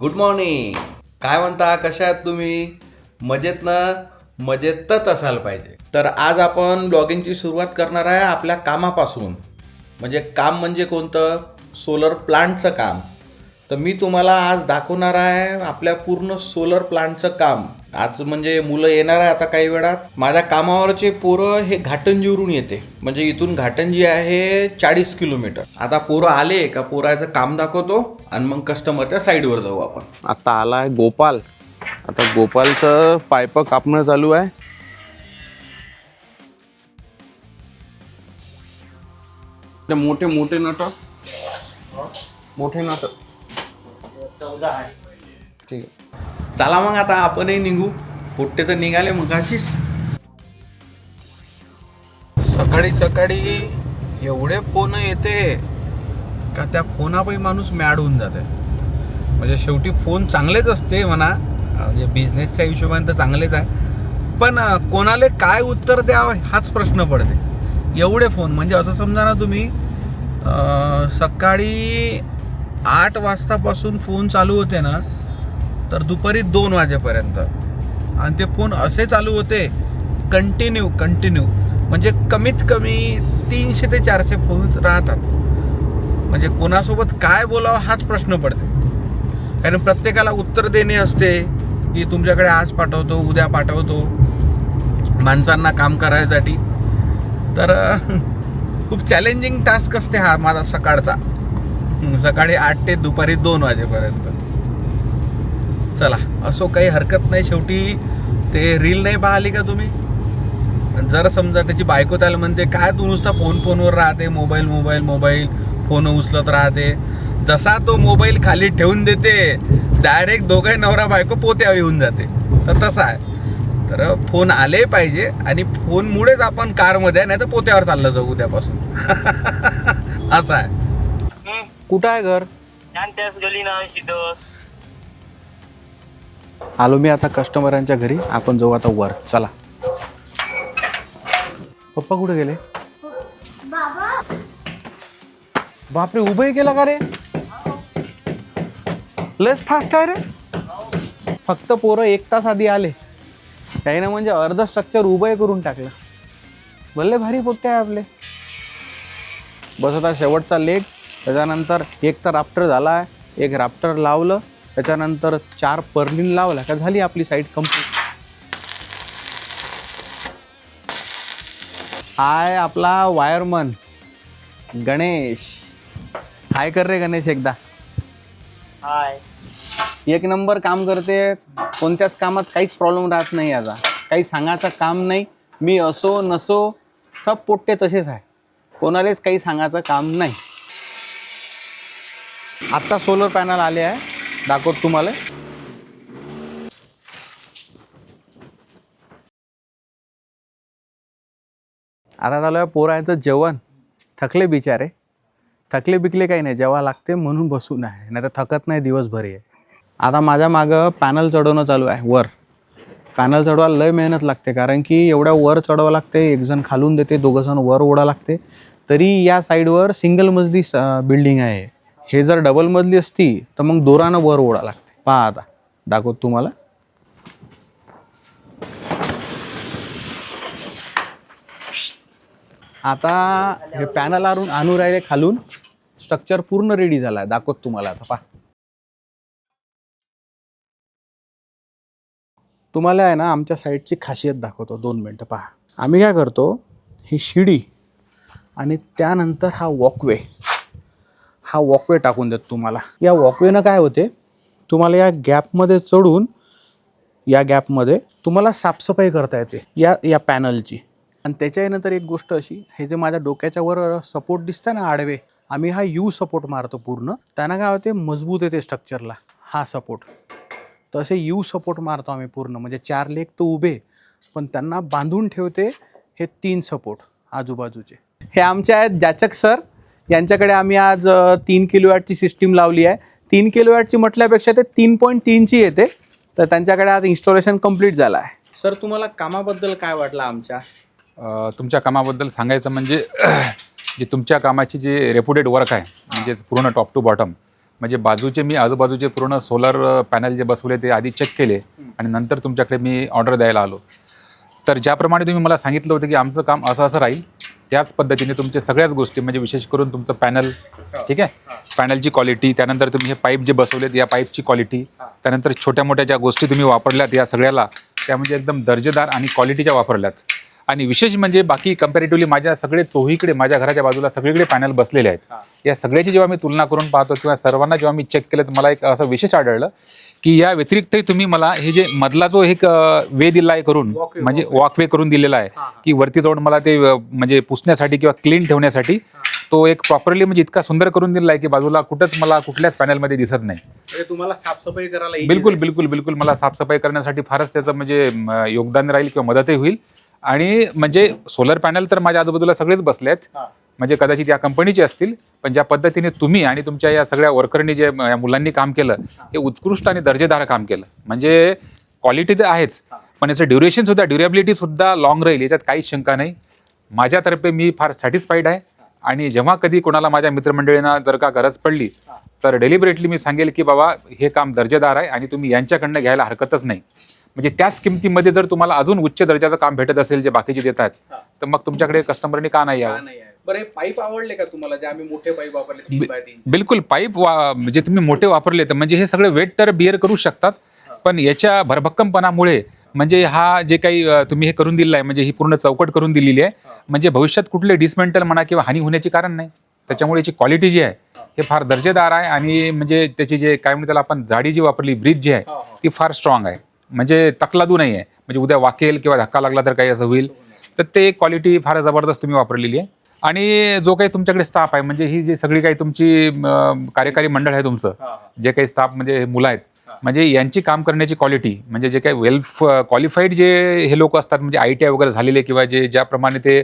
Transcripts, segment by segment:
Good morning काय म्हणता? कशा आहात तुम्ही? मजेत ना? मजेतच असायला पाहिजे. तर आज आपण ब्लॉगिंगची सुरुवात करणार आहे आपल्या कामापासून. म्हणजे काम म्हणजे कोणतं? सोलर प्लांटचं काम. तर मी तुम्हाला आज दाखवणार आहे आपल्या पूर्ण सोलर प्लांटचं काम. आज म्हणजे मुलं येणार आहे आता काही वेळात. माझ्या कामावरचे पोरं हे घाटंजीवरून येते. म्हणजे इथून घाटंजी आहे चाळीस किलोमीटर. आता पोरं आले का पोराचं काम दाखवतो आणि मग कस्टमरच्या साईडवर जाऊ आपण. आता आला आहे गोपाल. आता गोपालचं पाईप कापणं चालू आहे. ते मोठे मोठे नट मोठे नट चौदा आहे. ठीक आहे. चला मग आता आपणही निघू. पोट्टे तर निघाले मग अशीच सकाळी सकाळी एवढे फोन येते का त्या फोनापायी माणूस मॅड होऊन जाते. म्हणजे शेवटी फोन चांगलेच असते म्हणा. म्हणजे बिझनेसच्या हिशोबाने तर चांगलेच आहे. पण कोणाला काय उत्तर द्यावं हाच प्रश्न पडते. एवढे फोन म्हणजे असं समजा ना तुम्ही अं, सकाळी आठ वाजतापासून फोन चालू होते ना तर दुपारी दोन वाजेपर्यंत. आणि ते फोन असे चालू होते कंटिन्यू कंटिन्यू म्हणजे कमीत कमी तीनशे ते चारशे फोन राहतात. म्हणजे कोणासोबत काय बोलावं हाच प्रश्न पडते. कारण प्रत्येकाला उत्तर देणे असते की तुमच्याकडे आज पाठवतो उद्या पाठवतो माणसांना काम करायसाठी. तर खूप चॅलेंजिंग टास्क असते हा माझा सकाळचा. सकाळी आठ ते दुपारी दोन वाजेपर्यंत. चला असो काही हरकत नाही शेवटी ते रील नाही पाहिली का तुम्ही? जर समजा त्याची बायको त्याला म्हणते काय तू नुसता फोन फोनवर राहते मोबाईल मोबाईल मोबाईल फोन उचलत राहते. जसा तो मोबाईल खाली ठेवून देते डायरेक्ट दोघे नवरा बायको पोत्यावर येऊन जाते. तर तसा आहे. तर फोन आले पाहिजे आणि फोनमुळेच आपण कारमध्ये आहे नाही तर पोत्यावर चाललं जाऊ उद्यापासून. असं आहे. कुठं आहे घर? त्याच गली ना शिदोस. आलो मी आता कस्टमरांच्या घरी. आपण जाऊ आता वर. चला. पप्पा कुठे गेले? बापरे उभंही केला का रे? लस फास्ट आहे रे. फक्त पोरं एक तास आधी आले. काही ना म्हणजे अर्ध स्ट्रक्चर उभं करून टाकलं. भले भारी पोट्टे आहे आपले. बस आता शेवटचा लेग त्याच्यानंतर एक तर राफ्टर झाला आहे एक राफ्टर लावलं त्याच्यानंतर चार पर्लिन लावल्या का झाली आपली साईट कंप्लीट हाय आपला वायरमन गणेश. हाय कर रे गणेश एकदा. हाय. एक नंबर काम करते कोणत्याच कामात काहीच प्रॉब्लेम राहत नाही याचा काही सांगायचं काम नाही मी असो नसो सब पोट्टे तसेच आहे. कोणालाच काही सांगायचं काम नाही. आत्ता सोलर पॅनल आले आहे. दाखवत तुम्हाला. आता झालं पोरायचं जेवण. थकले बिचारे. थकले बिकले काही नाही. जेव्हा लागते म्हणून बसून आहे. नाही तर थकत नाही दिवसभर आहे आता माझ्या मागं पॅनल चढवणं चालू आहे वर. पॅनल चढवायला लय मेहनत लागते. कारण की एवढ्या वर चढवावं लागते. एक जण खालून देते दोघं जण वर ओढा लागते. तरी या साईडवर सिंगल मजली बिल्डिंग आहे. हे जर डबल मधली असती तर मग दोरानं वर ओढा लागते. पहा आता दाखवत तुम्हाला. आता हे पॅनल आणून आणू राहिले खालून. स्ट्रक्चर पूर्ण रेडी झाला आहे दाखवत तुम्हाला आता पहा. तुम्हाला आहे ना आमच्या साईडची खासियत दाखवतो. दोन मिनटं पहा. आम्ही काय करतो ही शिडी आणि त्यानंतर हा वॉकवे हा वॉकवे टाकून देतो तुम्हाला. या वॉकवेनं काय होते? तुम्हाला या गॅपमध्ये चढून या गॅपमध्ये तुम्हाला साफसफाई करता येते या या पॅनलची आणि त्याच्यानंतर एक गोष्ट अशी हे जे माझ्या डोक्याच्या वर सपोर्ट दिसतं ना आडवे आम्ही हा यू सपोर्ट मारतो पूर्ण. त्यानं काय होते? मजबूत येते स्ट्रक्चरला हा सपोर्ट तसे यू सपोर्ट मारतो आम्ही पूर्ण. म्हणजे चार लेग तर उभे पण त्यांना बांधून ठेवते हे तीन सपोर्ट आजूबाजूचे. हे आमचे आहेत जाचक सर. यांच्याकडे आम्ही आज तीन किलो वॅटची सिस्टीम लावली आहे. तीन किलो वॅटची म्हटल्यापेक्षा ते तीन पॉईंट तीनची येते. तर त्यांच्याकडे आज इन्स्टॉलेशन कंप्लीट झालं आहे. सर तुम्हाला कामाबद्दल काय वाटलं आमच्या? तुमच्या कामाबद्दल सांगायचं म्हणजे जे तुमच्या कामाची जे रेप्युटेड वर्क आहे म्हणजे पूर्ण टॉप टू बॉटम म्हणजे बाजूचे मी आजूबाजूचे पूर्ण सोलर पॅनल जे बसवले ते आधी चेक केले आणि नंतर तुमच्याकडे मी ऑर्डर द्यायला आलो. तर ज्याप्रमाणे तुम्ही मला सांगितलं होतं की आमचं काम असं असं राहील त्याच पद्धतीने तुमच्या सगळ्याच गोष्टी म्हणजे विशेष करून तुमचं पॅनल ठीक आहे? पॅनलची क्वालिटी त्यानंतर तुम्ही हे पाईप जे बसवलेत या पाईपची क्वालिटी त्यानंतर छोट्या मोठ्या ज्या गोष्टी तुम्ही वापरल्यात या सगळ्याला त्या म्हणजे एकदम दर्जेदार आणि क्वालिटीच्या वापरल्यात. आणि विशेष म्हणजे बाकी कम्पॅरेटिव्हली माझ्या सगळे चोहीकडे माझ्या घराच्या बाजूला सगळीकडे पॅनल बसलेले आहेत. या सगळ्याची जेव्हा मी तुलना करून पाहतो किंवा सर्वांना जेव्हा मी चेक केलं तर मला एक असं विशेष आढळलं की या व्यतिरिक्तही तुम्ही मला हे जे मधला जो एक वे दिला आहे करून म्हणजे वॉकवे करून दिलेला आहे की वरती जाऊन मला ते म्हणजे पुसण्यासाठी किंवा क्लीन ठेवण्यासाठी तो एक प्रॉपरली म्हणजे इतका सुंदर करून दिला आहे की बाजूला कुठंच मला कुठल्याच पॅनलमध्ये दिसत नाही. म्हणजे तुम्हाला साफसफाई करायला बिलकुल. बिलकुल बिलकुल. मला साफसफाई करण्यासाठी फारच त्याचं म्हणजे योगदान राहील किंवा मदतही होईल. आणि म्हणजे सोलर पॅनल तर माझ्या आजूबाजूला सगळेच बसले आहेत. हा. म्हणजे कदाचित या कंपनीचे असतील पण ज्या पद्धतीने तुम्ही आणि तुमच्या या सगळ्या वर्करनी जे या मुलांनी काम केलं हे. उत्कृष्ट आणि दर्जेदार काम केलं. म्हणजे क्वालिटी तर आहेच पण याचं ड्युरेशन सुद्धा ड्युरेबिलिटी सुद्धा लॉंग राहील याच्यात काहीच शंका नाही. माझ्यातर्फे मी फार सॅटिस्फाईड आहे. आणि जेव्हा कधी कोणाला माझ्या मित्रमंडळींना जर का गरज पडली तर डेलिबरेटली मी सांगेल की बाबा हे काम दर्जेदार आहे आणि तुम्ही यांच्याकडनं घ्यायला हरकतच नाही. म्हणजे त्याच किमतीमध्ये जर तुम्हाला अजून उच्च दर्जाचं काम भेटत असेल जे बाकीचे देतात तर मग तुमच्याकडे कस्टमरनी का नाही यावं? बरं पाईप आवडले का तुम्हाला? जे आम्ही मोठे पाईप वापरले बिलकुल पाईप वा म्हणजे तुम्ही मोठे वापरले तर म्हणजे हे सगळे वेट तर बिअर करू शकतात पण याच्या भरभक्कमपणामुळे म्हणजे हा जे काही तुम्ही हे करून दिलेलं आहे म्हणजे ही पूर्ण चौकट करून दिलेली आहे म्हणजे भविष्यात कुठले डिसमेंटल म्हणा किंवा हानी होण्याचे कारण नाही. त्याच्यामुळे याची क्वालिटी जी आहे हे. फार दर्जेदार आहे आणि म्हणजे त्याची जे काय म्हणतो त्याला आपण जाडी जी वापरली ब्रिज जी आहे. ती फार स्ट्रॉंग आहे. म्हणजे तकलादू नाही आहे म्हणजे उद्या वाकेल किंवा धक्का लागला तर काही असं होईल. तर ते क्वालिटी फार जबरदस्त तुम्ही वापरलेली आहे. आणि जो काही तुमच्याकडे स्टाफ आहे म्हणजे ही जी सगळी काही तुमची कार्यकारी मंडळ आहे तुमचं. जे काही स्टाफ म्हणजे हे मुलं आहेत म्हणजे यांची काम करण्याची क्वालिटी म्हणजे जे काही वेल क्वालिफाईड जे हे लोक असतात म्हणजे आय टी आय वगैरे झालेले किंवा जे ज्याप्रमाणे ते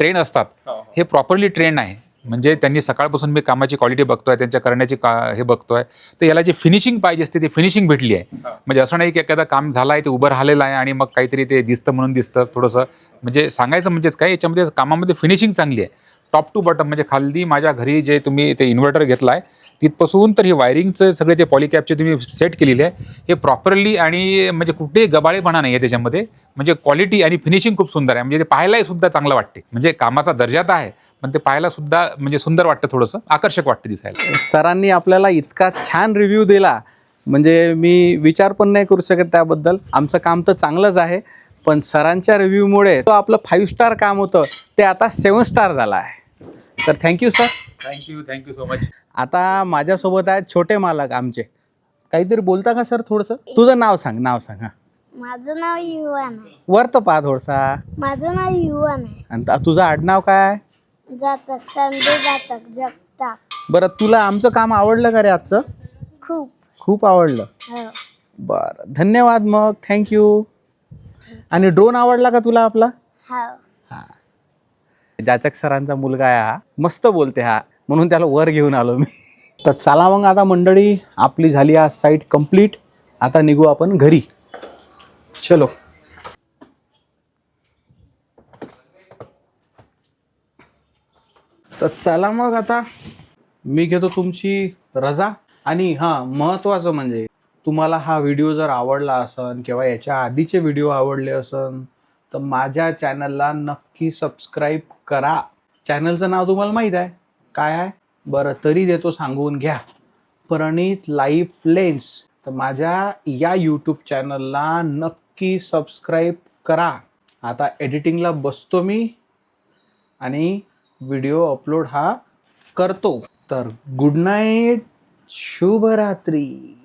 ट्रेन असतात हो, हो. हे प्रॉपरली ट्रेन आहे. म्हणजे त्यांनी सकाळपासून मी कामाची क्वालिटी बघतोय त्यांच्या करण्याची का हे बघतोय. तर याला जे फिनिशिंग पाहिजे असते ते फिनिशिंग भेटली आहे. म्हणजे असं नाही की एखादं काम झालं आहे ते उभं राहिलेलं आहे आणि मग काहीतरी ते दिसतं म्हणून दिसतं थोडंसं. म्हणजे सांगायचं म्हणजेच काय याच्यामध्ये कामामध्ये फिनिशिंग चांगली आहे. टॉप टू बॉटम म्हणजे खाली माझ्या घरी जे तुम्ही ते इन्व्हर्टर घेतला आहे तिथपासून तर हे वायरिंगचं सगळे ते पॉलिकॅपचे तुम्ही सेट केलेले आहे हे प्रॉपरली आणि म्हणजे कुठेही गबाळेपणा नाही आहे त्याच्यामध्ये. म्हणजे क्वालिटी आणि फिनिशिंग खूप सुंदर आहे. म्हणजे ते पाहायलाही सुद्धा चांगलं वाटते. म्हणजे कामाचा दर्जा तर आहे पण ते पाहायला सुद्धा म्हणजे सुंदर वाटतं थोडंसं. आकर्षक वाटतं दिसायला. सरांनी आपल्याला इतका छान रिव्ह्यू दिला. म्हणजे मी विचार पण नाही करू शकत त्याबद्दल. आमचं काम तर चांगलंच आहे पण सरांच्या रिव्ह्यूमुळे तो आपलं फाईव्ह स्टार काम होतं ते आता सेवन स्टार झालं आहे. तर thank you sir thank you thank you so much आता माझ्यासोबत आहेत छोटे मालक आमचे. काहीतरी बोलता का सर थोडंसं? तुझं नाव सांग नाव सांग हां. माझं नाव युवान आहे. वर तर पहा थोडसा. माझं नाव युवान आहे. आणि त- तुझं आडनाव काय जाचक संजय जाचक जगताप. बरं तुला आमचं काम आवडलं का रे आजचं? खूप. खूप आवडलं. हो. बरं धन्यवाद मग. थँक्यू आणि ड्रोन आवडला का तुला आपला? हो. जाचक सरांचा मुलगा आहे हा. मस्त बोलते हा. म्हणून त्याला वर घेऊन आलो मी. तर चला मग आता मंडळी आपली झाली आज साईट कंप्लीट आता निघू आपण घरी. चलो. तर चला मग आता. मी घेतो तुमची रजा. आणि हां महत्त्वाचं म्हणजे तुम्हाला हा व्हिडिओ जर आवडला असन किंवा याच्या आधीचे व्हिडिओ आवडले असन तर माझ्या चॅनलला नक्की सबस्क्राईब करा. चॅनलचं नाव तुम्हाला माहीत आहे. काय आहे? बरं तरी देतो सांगून घ्या. प्रणित लाईफ लेन्स तर माझ्या या यूट्यूब चॅनलला नक्की सबस्क्राईब करा. आता एडिटिंगला बसतो मी आणि व्हिडिओ अपलोड हा करतो. तर गुड नाईट शुभरात्री.